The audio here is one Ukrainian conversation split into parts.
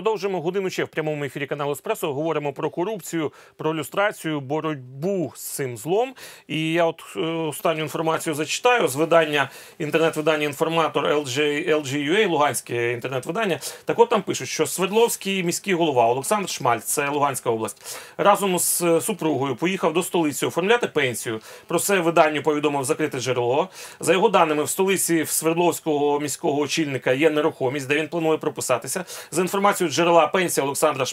Продовжуємо годину ще в прямому ефірі каналу Еспресо. Говоримо про корупцію, про люстрацію, боротьбу з цим злом. І я от е, останню інформацію зачитаю з видання інтернет-видання інформатор LG, LGUA, Луганське інтернет-видання. Так от там пишуть, що Свердловський міський голова Олександр Шмальц, це Луганська область, разом з е, супругою поїхав до столиці оформляти пенсію. Про це виданню повідомив закрите джерело. За його даними, в столиці в Свердловського міського очільника є нерухомість, де він планує прописатися. За інформацією джерела пенсії Олександра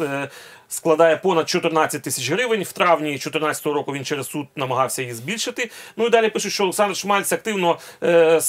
е, складає понад 14 тисяч гривень. В травні 2014 року він через суд намагався її збільшити. Ну і далі пишуть, що Олександр Шмальц активно е,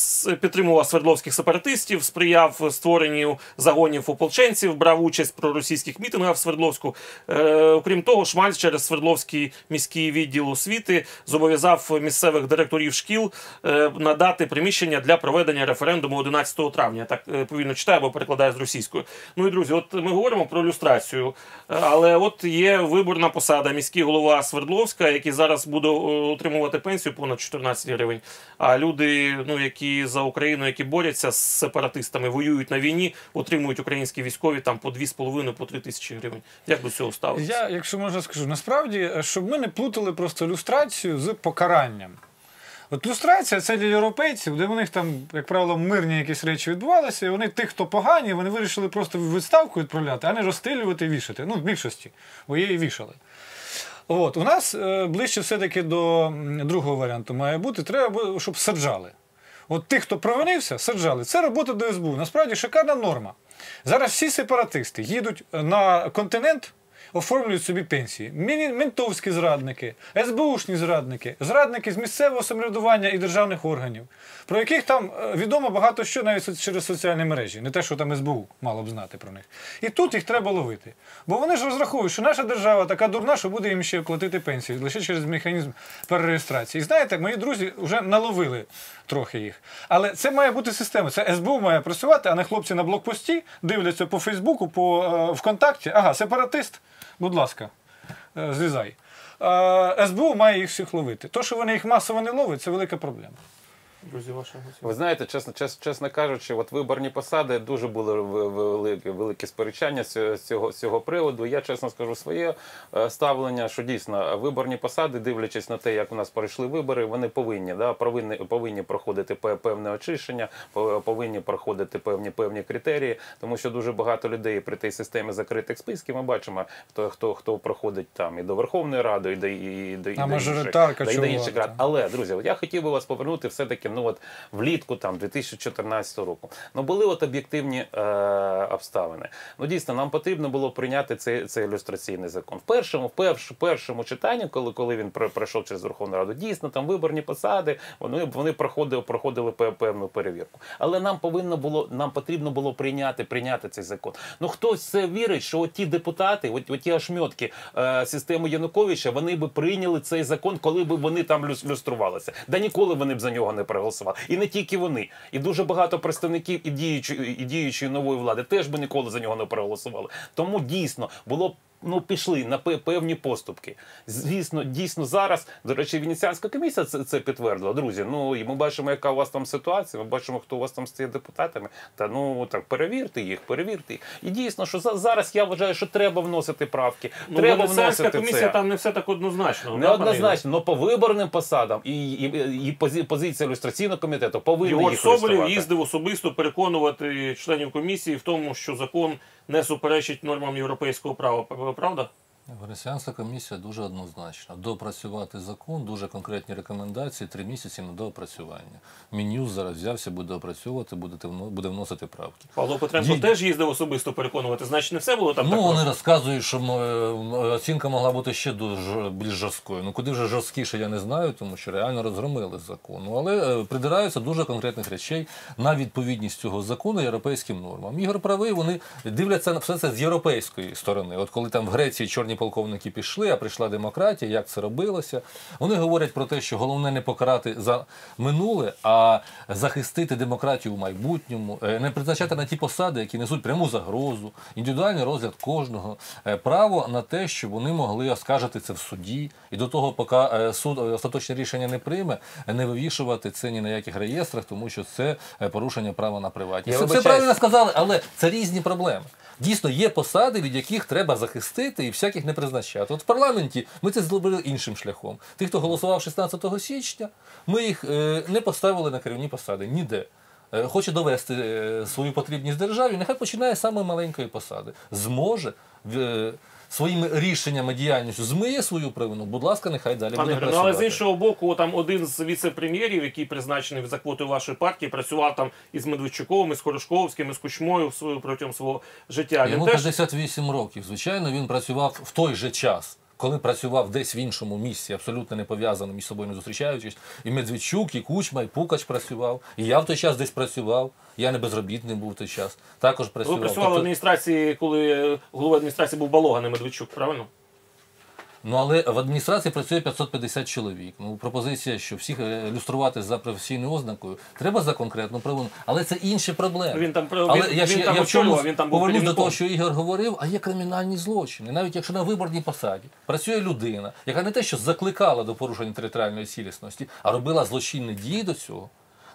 підтримував свердловських сепаратистів, сприяв створенню загонів ополченців, брав участь в проросійських мітингах в Свердловську. Е, окрім того, Шмальц через Свердловський міський відділ освіти зобов'язав місцевих директорів шкіл е, надати приміщення для проведення референдуму 11 травня. Так е, повільно читаю, бо перекладаю з російською. Ну і друзі, от ми говоримо про люстрацію, е, але от є виборна посада міський голова Свердловська, який зараз буде е, отримувати пенсію понад 14 гривень. А люди, ну які за Україну, які борються з сепаратистами, воюють на війні, отримують українські військові там по 2,5 по 3 тисячі гривень. Як до цього ставитися? Я, якщо можна скажу, насправді, е, щоб ми не плутали просто люстрацію з покаранням. От люстрація це для європейців, де в них там, як правило, мирні якісь речі відбувалися, і вони тих, хто погані, вони вирішили просто відставку відправляти, а не розстрілювати і вішати. Ну, в більшості, бо її вішали. От, у нас е, ближче все-таки до другого варіанту має бути, треба, щоб саджали. От тих, хто провинився, саджали. Це робота до СБУ. Насправді шикарна норма. Зараз всі сепаратисти їдуть на континент, оформлюють собі пенсії. Ментовські зрадники, СБУшні зрадники, зрадники з місцевого самоврядування і державних органів, про яких там е, відомо багато що навіть через соціальні мережі, не те, що там СБУ мало б знати про них. І тут їх треба ловити. Бо вони ж розраховують, що наша держава така дурна, що буде їм ще платити пенсію лише через механізм перереєстрації. І знаєте, мої друзі вже наловили трохи їх. Але це має бути система. Це СБУ має працювати, а не хлопці на блокпості дивляться по Фейсбуку, по е, ВКонтакті. Ага, сепаратист, будь ласка, зрізай. злізай. Е, СБУ має їх всіх ловити. То, що вони їх масово не ловлять, це велика проблема. Друзі, ваша Ви знаєте, чесно, чесно, чесно кажучи, от виборні посади дуже були великі, великі сперечання з цього- з цього, приводу. Я чесно скажу своє е, ставлення, що дійсно виборні посади, дивлячись на те, як у нас пройшли вибори, вони повинні да, повинні, повинні проходити пе- певне очищення, по- повинні проходити певні певні критерії, тому що дуже багато людей при тій системі закритих списків. Ми бачимо, хто хто хто проходить там і до Верховної Ради, і до і до, і до інших, мажоритарка да, і до чого інших рад. Але друзі, я хотів би вас повернути все-таки ну от влітку там 2014 року. Ну були от об'єктивні е, обставини. Ну дійсно, нам потрібно було прийняти цей, цей ілюстраційний закон. В першому, в перш, першому читанні, коли, коли він про- пройшов через Верховну Раду, дійсно там виборні посади, вони, вони проходили, проходили певну перевірку. Але нам повинно було, нам потрібно було прийняти, прийняти цей закон. Ну хтось це вірить, що от ті депутати, от, от ті ошмьотки е, системи Януковича, вони би прийняли цей закон, коли б вони там люс- люструвалися. Да ніколи вони б за нього не проголосували. І не тільки вони, і дуже багато представників і діючої, і діючої нової влади теж би ніколи за нього не проголосували. Тому дійсно було б. Ну, пішли на пе- певні поступки. Звісно, дійсно зараз, до речі, Венеціанська комісія це, це підтвердила. Друзі, ну і ми бачимо, яка у вас там ситуація. Ми бачимо, хто у вас там стає депутатами. Та ну так перевірте їх, перевірте їх. І дійсно, що за- зараз я вважаю, що треба вносити правки. Ну, треба вносити комісія це. там не все так однозначно. Ігоре? Неоднозначно, але по виборним посадам і, і, і позиція ілюстраційного комітету повинна їх Соболєв їздив особисто переконувати членів комісії в тому, що закон не суперечить нормам європейського права. Правда? Венеціанська комісія дуже однозначна. Допрацювати закон, дуже конкретні рекомендації, три місяці на доопрацювання. Мін'юз зараз взявся, буде опрацьовувати, буде, буде вносити правки. Павло Петренко Ді- теж їздив особисто переконувати. Значить, не все було там ну, так. вони розказують, що е, оцінка могла бути ще дуже більш жорсткою. Ну куди вже жорсткіше, я не знаю, тому що реально розгромили закон. Ну, але е, придираються дуже конкретних речей на відповідність цього закону європейським нормам. Ігор правий, вони дивляться на все це з європейської сторони. От коли там в Греції чорні полковники пішли, а прийшла демократія, як це робилося. Вони говорять про те, що головне не покарати за минуле, а захистити демократію у майбутньому, е, не призначати на ті посади, які несуть пряму загрозу, індивідуальний розгляд кожного, е, право на те, щоб вони могли оскаржити це в суді, і до того, поки е, суд остаточне рішення не прийме, не вивішувати це ні на яких реєстрах, тому що це порушення права на приватність. Це все правильно сказали, але це різні проблеми. Дійсно, є посади, від яких треба захистити і всяких не призначати. От в парламенті ми це зробили іншим шляхом. Тих, хто голосував 16 січня, ми їх е, не поставили на керівні посади ніде. Е, Хоче довести е, свою потрібність державі, нехай починає з самої маленької посади. Зможе своїми рішеннями діяльністю змиє свою провину. Будь ласка, нехай далі Пане буде працювати. але з іншого боку, там один з віце-прем'єрів, який призначений за квотою вашої партії, працював там із Медведчуковим, із Хорошковським, із Кучмою протягом свого життя. Він Йому теж 58 років. Звичайно, він працював в той же час. Коли працював десь в іншому місці, абсолютно не пов'язано між собою не зустрічаючись, і Медведчук, і Кучма, і Пукач працював. І я в той час десь працював. Я не безробітний був в той час. Також ви працював. тобто... в адміністрації, коли голова адміністрації був Балога, не Медведчук, правильно? Ну але в адміністрації працює 550 чоловік. Ну пропозиція, що всіх е, люструвати за професійною ознакою, треба за конкретну провину. Але це інші проблеми. Він там але він- я, він я, там я в чому очолював, він там був повернусь до того, що Ігор говорив, а є кримінальні злочини. Навіть якщо на виборній посаді працює людина, яка не те, що закликала до порушення територіальної цілісності, а робила злочинні дії до цього.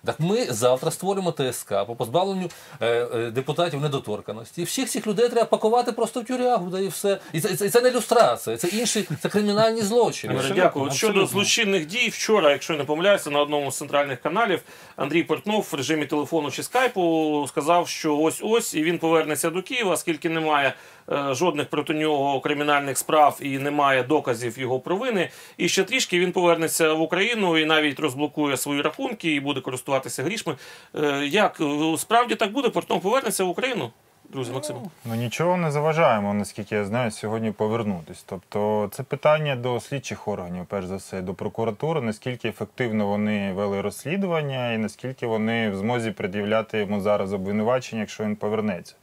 Так ми завтра створимо ТСК по позбавленню е, е, депутатів недоторканості. Всіх цих людей треба пакувати просто в тюрягу, да і все. І це, і це, це не ілюстрація, це інші, це кримінальні злочини. Дякую. От щодо злочинних дій, вчора, якщо я не помиляюся, на одному з центральних каналів Андрій Портнов в режимі телефону чи скайпу сказав, що ось ось і він повернеться до Києва, оскільки немає жодних проти нього кримінальних справ і немає доказів його провини. І ще трішки він повернеться в Україну і навіть розблокує свої рахунки і буде користуватися грішми. Е, як е, справді так буде? Портнов повернеться в Україну? Друзі, Максим. Ну нічого не заважаємо, наскільки я знаю, сьогодні повернутись. Тобто це питання до слідчих органів, перш за все, до прокуратури, наскільки ефективно вони вели розслідування і наскільки вони в змозі пред'являти йому зараз обвинувачення, якщо він повернеться.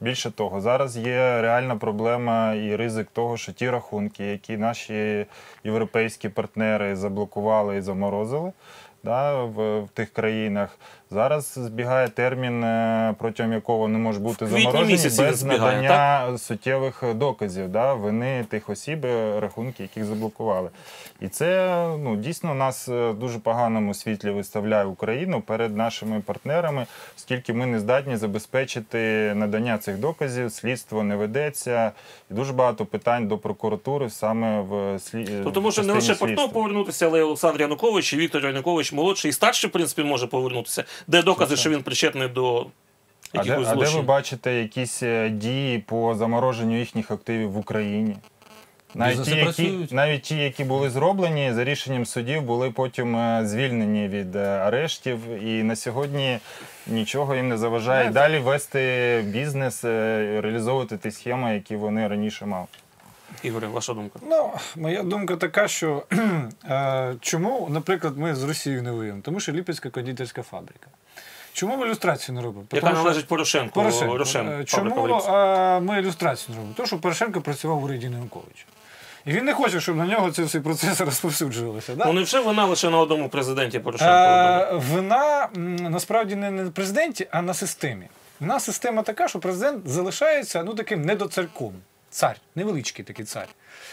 Більше того, зараз є реальна проблема і ризик того, що ті рахунки, які наші європейські партнери заблокували і заморозили да, в, в тих країнах, зараз збігає термін, е, протягом якого вони можуть бути заморожені без збігає, надання суттєвих доказів да, вини тих осіб, е, рахунки, яких заблокували. І це ну, дійсно нас е, в дуже поганому світлі виставляє Україну перед нашими партнерами, оскільки ми не здатні забезпечити надання цих доказів, слідство не ведеться, і дуже багато питань до прокуратури саме в слі... Тобто може не лише Портнов повернутися, але й Олександр Янукович і Віктор Янукович молодший і старший, в принципі, може повернутися. Де докази, що він причетний до А де, а де ви бачите якісь е, дії по замороженню їхніх активів в Україні? Навіть ті, які, навіть ті, які були зроблені, за рішенням судів були потім е, звільнені від е, арештів, і на сьогодні нічого їм не заважає далі вести бізнес, реалізовувати ті схеми, які вони раніше мали. Ігоре, ваша думка. Ну, моя думка така, що е, чому, наприклад, ми з Росією не воюємо? Тому що Ліпецька кондитерська фабрика. Чому ми ілюстрацію не робимо? Яка належить Порошенку, Порошенко. Рошен, Е, Чому е, ми ілюстрацію не робимо? Тому що Порошенко працював в уряді Януковича. І він не хоче, щоб на нього ці всі процеси розповсюджувалися. Да? Ну невже вона лише на одному президенті Порошенко? Е, вина насправді не на президенті, а на системі. У нас система така, що президент залишається ну, таким недоцарком. Цар, невеличкий такий цар.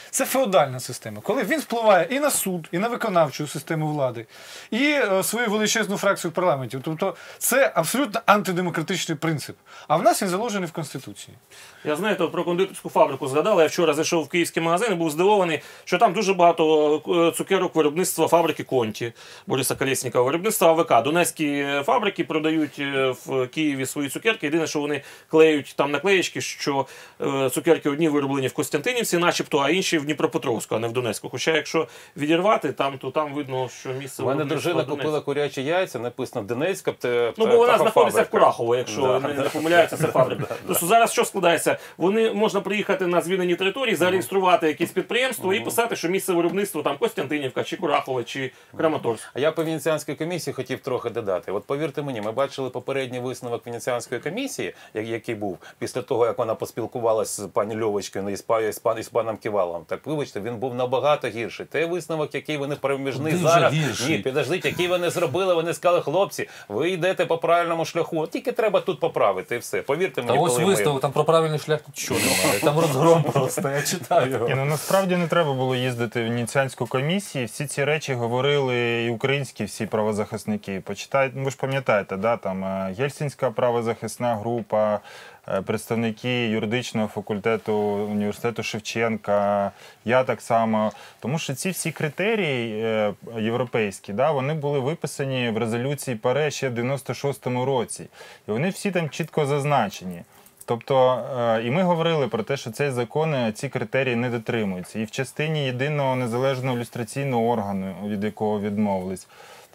Це феодальна система, коли він впливає і на суд, і на виконавчу систему влади, і е, свою величезну фракцію в парламенті. Тобто це абсолютно антидемократичний принцип. А в нас він заложений в Конституції. Я знаєте, про кондитерську фабрику згадала. Я вчора зайшов в київський магазин і був здивований, що там дуже багато е, цукерок виробництва фабрики Конті Бориса Колєснікова, виробництва АВК. Донецькі е, фабрики продають е, в Києві свої цукерки. Єдине, що вони клеють там наклеєчки, що е, цукерки одні вироблені в Костянтинівці, начебто, а інші в Дніпропетровську, а не в Донецьку. Хоча, якщо відірвати, там то там видно, що місце У мене дружина купила курячі яйця, написано Донецька. птахофабрика. Ну, бо вона знаходиться в Курахово, якщо Да, не, да. не помиляються, це фабрика. Тобто зараз що складається? Вони можна приїхати на звільнені території, зареєструвати якесь підприємство і писати, що місце виробництва там Костянтинівка, чи Курахова, чи Краматорськ. А я по Венеціанській комісії хотів трохи додати. От повірте мені, ми бачили попередній висновок Венеціанської комісії, який був після того, як вона поспілкувалася з пані Льовою Льовочкою і з, па- і з, пан- і з паном Ківаловим. Так вибачте, він був набагато гірший. Той висновок, який вони проміжний Дуже зараз. гірший. Ні, підождіть, який вони зробили, вони сказали, хлопці, ви йдете по правильному шляху. От тільки треба тут поправити і все. Повірте Та ось коли ми- там про правильний шлях нічого немає. Там розгром просто, я читаю його. Ні, ну насправді не треба було їздити в Венеціанську комісію. Всі ці речі говорили і українські всі правозахисники. Почитайте, ну ви ж пам'ятаєте, да, там Єльсінська правозахисна група, е, представники юридичного факультету університету Шевченка, я так само. Тому що ці всі критерії е, європейські, да, вони були виписані в резолюції ПАРЕ ще в 96-му році. І вони всі там чітко зазначені. Тобто, е, і ми говорили про те, що цей закон е, ці критерії не дотримуються. І в частині єдиного незалежного люстраційного органу, від якого відмовились,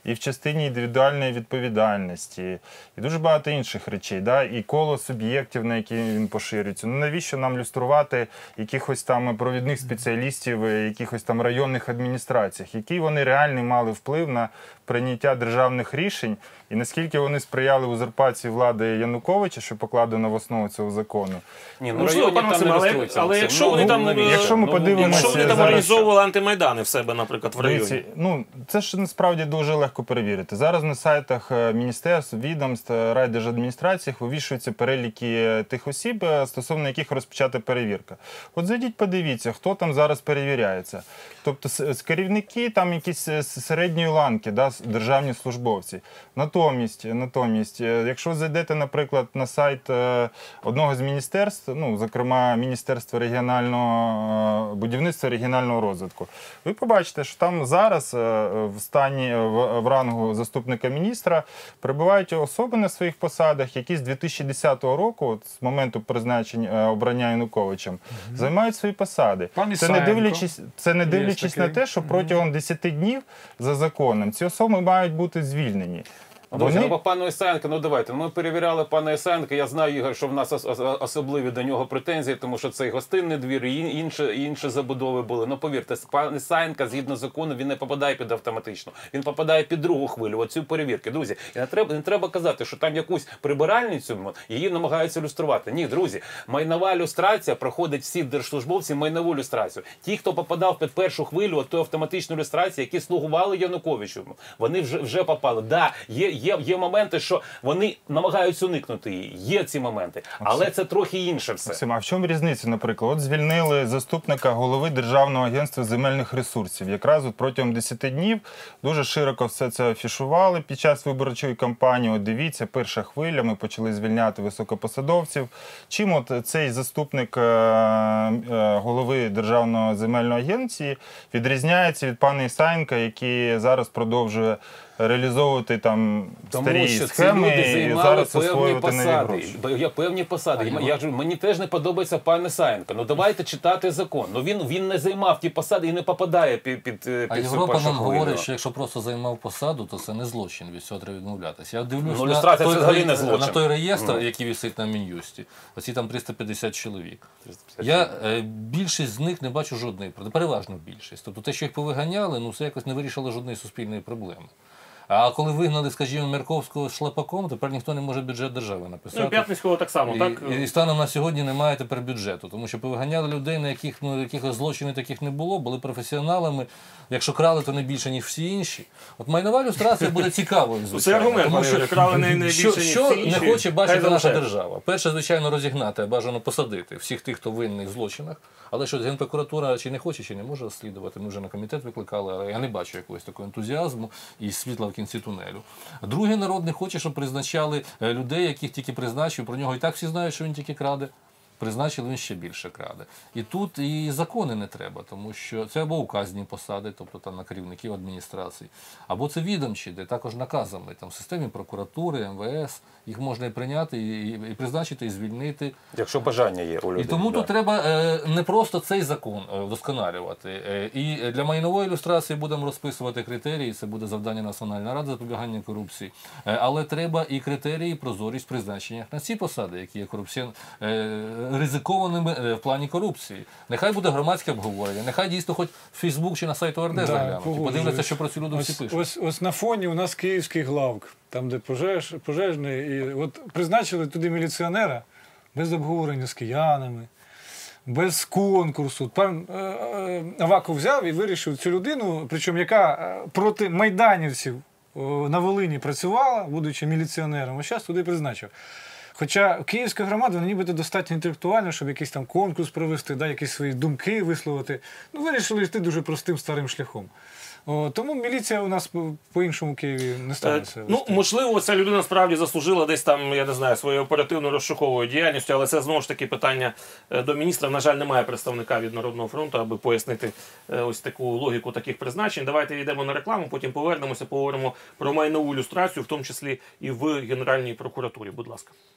і в частині індивідуальної відповідальності, і дуже багато інших речей, да? і коло суб'єктів, на які він поширюється. Ну навіщо нам люструвати якихось там провідних спеціалістів, якихось там районних адміністраціях, який вони реальний мали вплив на прийняття державних рішень, і наскільки вони сприяли узурпації влади Януковича, що покладено в основу цього закону. Ні, ну Можливо, там не але- але якщо ну, вони там, навіщо? якщо ми Ну, подивимося Якщо вони там зараз, організовували антимайдани в себе, наприклад, в районі. Ну це ж насправді дуже легко перевірити. Зараз на сайтах е, міністерств, відомств, е, райдержадміністраціях вивішуються переліки е, тих осіб, стосовно яких розпочата перевірка. От зайдіть, подивіться, хто там зараз перевіряється. Тобто керівники там якісь середньої ланки, да, державні службовці. Натомість, натомість, якщо зайдете, наприклад, на сайт одного з міністерств, ну зокрема Міністерства регіонального будівництва регіонального розвитку, ви побачите, що там зараз в стані в, в рангу заступника міністра перебувають особи на своїх посадах, які з 2010 року, от з моменту призначення е, обрання Януковичем, займають свої посади. Пан Це не дивлячись, це не дивлячись на те, що протягом 10 днів за законом ці особи мають бути звільнені. Друзі, Вони пану Ісаєнко, ну давайте. Ми перевіряли пана Ісаєнка. Я знаю, Ігор, що в нас ос- ос- особливі до нього претензії, тому що це і гостинний двір, і інші, інші забудови були. Ну повірте, пан Ісаєнка, згідно закону, він не попадає під автоматично. Він попадає під другу хвилю. Оцю перевірки. Друзі, і не треба не треба казати, що там якусь прибиральницю її намагаються люструвати. Ні, друзі, майнова люстрація проходить всі держслужбовці майнову люстрацію. Ті, хто попадав під першу хвилю, от ту автоматичну люстрацію, які слугували Януковичу, вони вже вже попали. Да, є, є, є моменти, що вони намагаються уникнути її. Є ці моменти, але це трохи інше все. Максим, а в чому різниця, наприклад? От звільнили заступника голови Державного агентства земельних ресурсів. Якраз от протягом 10 днів дуже широко все це афішували під час виборчої кампанії. От дивіться, перша хвиля, ми почали звільняти високопосадовців. Чим от цей заступник е, е, голови Державної земельної агенції відрізняється від пана Ісаєнка, який зараз продовжує реалізовувати там Тому старі що ці схеми люди і займали зараз певні освоювати нові посади. гроші. Бо Є певні посади. Я, я ж мені теж не подобається пан Ісаєнко. Ну давайте читати закон. Ну він він не займав ті посади і не попадає під під, під А цю Європа нам говорить, що якщо просто займав посаду, то це не злочин, від цього треба відмовлятися. Я дивлюсь Ну, на, люстрація той, це взагалі не злочин. на той реєстр, який висить на Мін'юсті. Оці там 350 чоловік. 350 Я е, більшість з них не бачу жодної проблеми, переважно більшість. Тобто те, що їх повиганяли, ну це якось не вирішило жодної суспільної проблеми. А коли вигнали, скажімо, Мерковського з шлапаком, тепер ніхто не може бюджет держави написати. Ну, П'ятницького так само, І, так? і, і станом на сьогодні немає тепер бюджету, тому що повиганяли людей, на яких ну якихось злочинів таких не було, були професіоналами. Якщо крали, то не більше, ніж всі інші. От майнова люстрація буде цікавою, звичайно. Це аргумент, тому що крали не, не більше, що, ніж що всі інші. не хоче бачити наша держава? Перше, звичайно, розігнати, а бажано посадити всіх тих, хто винний в злочинах. Але що Генпрокуратура чи не хоче, чи не може розслідувати. Ми вже на комітет викликали, але я не бачу якогось такого ентузіазму і світла в кінці тунелю. Другий народ не хоче, щоб призначали е, людей, яких тільки призначив. Про нього і так всі знають, що він тільки краде. Призначили він ще більше краде. І тут і закони не треба, тому що це або указні посади, тобто там на керівників адміністрації, або це відомчі, де також наказами там в системі прокуратури, МВС їх можна і прийняти, і, і, призначити, і звільнити. Якщо бажання є у людей. І тому да. тут треба е, не просто цей закон е, вдосконалювати. Е, і для майнової ілюстрації будемо розписувати критерії. Це буде завдання Національної ради запобігання корупції. Е, але треба і критерії, прозорість призначення на ці посади, які є корупція е, ризикованими е, в плані корупції. Нехай буде громадське обговорення, нехай дійсно хоч в Фейсбук чи на сайт ОРД Да, заглянуть. і подивляться, що про ці люди всі пишуть. ось, ось на фоні у нас київський главк, там, де пожеж, пожежний, і от призначили туди міліціонера без обговорення з киянами, без конкурсу. Пан е, е, Аваков взяв і вирішив цю людину, причому яка проти майданівців на Волині працювала, будучи міліціонером, а зараз туди призначив. Хоча київська громада вона нібито достатньо інтелектуальна, щоб якийсь там конкурс провести, да, якісь свої думки висловити. Ну, вирішили йти дуже простим старим шляхом. О, тому міліція у нас по- по-іншому Києві не Е, Ну, можливо, ця людина справді заслужила десь там, я не знаю, своєю оперативно розшуковою діяльністю, але це знову ж таки питання е, до міністра. На жаль, немає представника від Народного фронту, аби пояснити е, ось таку логіку таких призначень. Давайте йдемо на рекламу, потім повернемося, поговоримо про майнову ілюстрацію, в тому числі і в Генеральній прокуратурі. Будь ласка.